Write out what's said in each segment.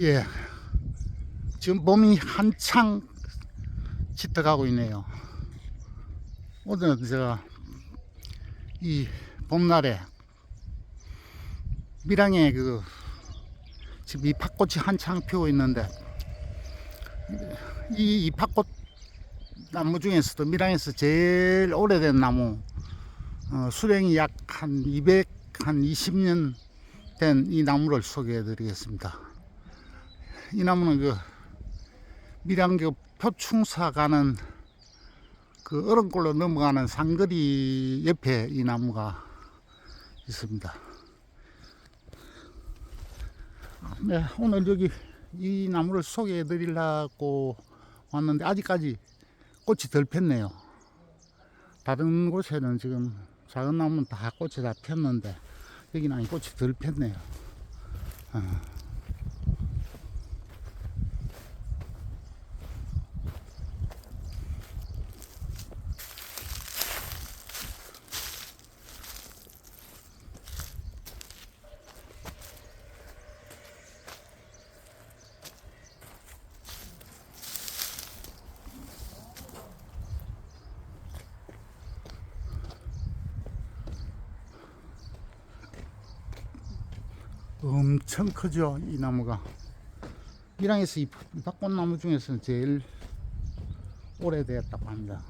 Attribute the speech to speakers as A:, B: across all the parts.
A: 예. 지금 봄이 한창 짙어가고 있네요. 오늘은 제가 이 봄날에 밀양에 그 지금 이파꽃이 한창 피고 있는데 이 이파꽃 나무 중에서도 밀양에서 제일 오래된 나무 어, 수령이 약 한 200, 한 20년 된 이 나무를 소개해 드리겠습니다. 이 나무는 그 밀양교 표충사 가는 그 얼음골로 넘어가는 상거리 옆에 이 나무가 있습니다. 네, 오늘 여기 이 나무를 소개해 드리려고 왔는데 아직까지 꽃이 덜 폈네요. 다른 곳에는 지금 작은 나무는 다 꽃이 다 폈는데 여기는 아직 꽃이 덜 폈네요. 어. 엄청 크죠 이 나무가. 밀양에서 이 밭꽃나무 중에서는 제일 오래되었다고 합니다.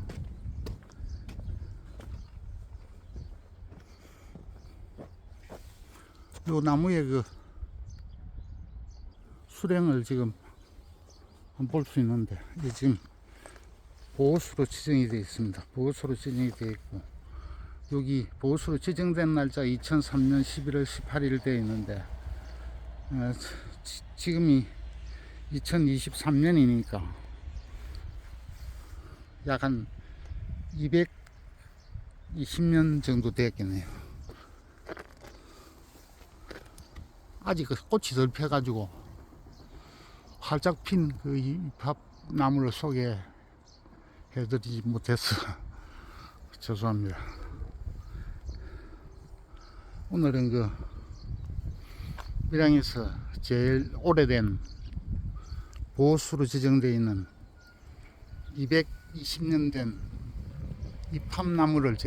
A: 요 나무의 그 수령을 지금 볼 수 있는데 이게 지금 보호수로 지정이 되어 있습니다. 보호수로 지정이 되어 있고 여기 보호수로 지정된 날짜 2003년 11월 18일 되어 있는데 어, 지- 지금이 2023년이니까 약 한 220년 정도 되었겠네요. 아직 그 꽃이 덜 펴가지고 활짝 핀 그 잎합 나무를 소개 해드리지 못해서 죄송합니다. 오늘은 그 밀양에서 제일 오래된 보호수로 지정되어 있는 220년 된 이 팜나무를